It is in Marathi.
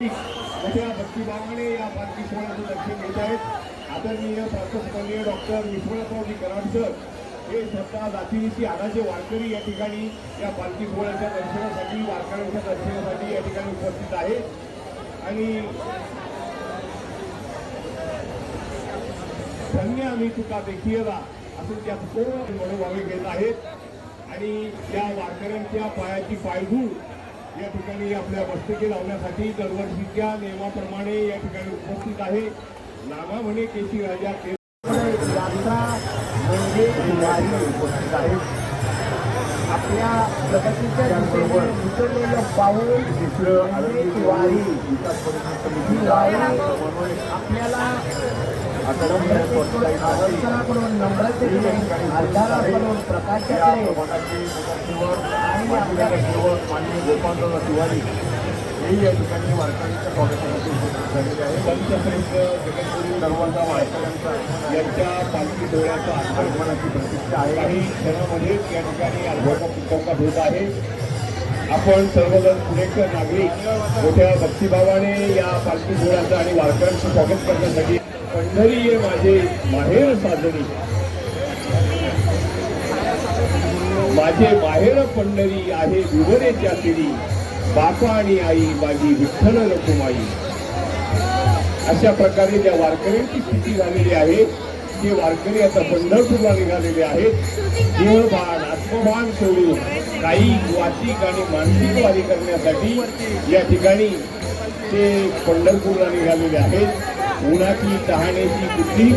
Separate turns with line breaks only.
मोठ्या या पालखी सोहळ्याचं दर्शन घेत आहेत. आदरणीय प्रातस्मरणीय डॉक्टर विश्वनाथरावजी कराड सर हे स्वतः जातीनिशी आधाचे वारकरी या ठिकाणी या पालखी सोहळ्याच्या दर्शनासाठी वारकऱ्यांच्या दर्शनासाठी या ठिकाणी उपस्थित आहेत. आणि धन्य आम्ही तुका देखीयला असं त्या पूर्ण मनोभावे घेत आहेत. आणि या वारकऱ्यांच्या पायाची पायधूळ या ठिकाणी आपल्या मस्तकी लावण्यासाठी दरवर्षीच्या नियमाप्रमाणे या ठिकाणी उपस्थित आहे. नागा म्हणे केसी राजा
यात्रा म्हणजे दिवाळी उपस्थित आहे. आपल्या प्रगतीच्या दिशेने उचललेलं पाऊल दिवाळी दिवाळी आपल्याला दर्शनाकडून नम्रतेकडे आधाराकडून प्रकाशाकडे आणि आपल्या
माननीय तिवारी हे या ठिकाणी वारकऱ्यांच्या स्वागतासाठी उपस्थित झालेले आहे संतश्रेष्ठ दरवाजा वारकऱ्यांचा यांच्या पालखी डोळ्याचा आगमनाची प्रतिष्ठा आहे काही क्षणामध्येच या ठिकाणी अर्भाचा पुस्तकात होत आहे आपण सर्वजण पुणेकर नागरिक मोठ्या भक्तिभावाने या पालखी सोहळ्याचं आणि वारकऱ्यांचं स्वागत करण्यासाठी पंढरी माझे माहेर साजरी. माझे बाहेर पंढरी आहे विवरेच्या तिरी. बापा आणि आई माझी विठ्ठल रकुमाई अशा प्रकारे ज्या वारकऱ्यांची स्थिती झालेली आहे ते वारकरी आता पंढरपूरला निघालेले आहेत. देहभान आत्मभान सोडून काही वाचिक आणि मानसिक वारी करण्यासाठी या ठिकाणी ते पंढरपूरला निघालेले आहेत. उन्हाची तहाण्याची कुठलीही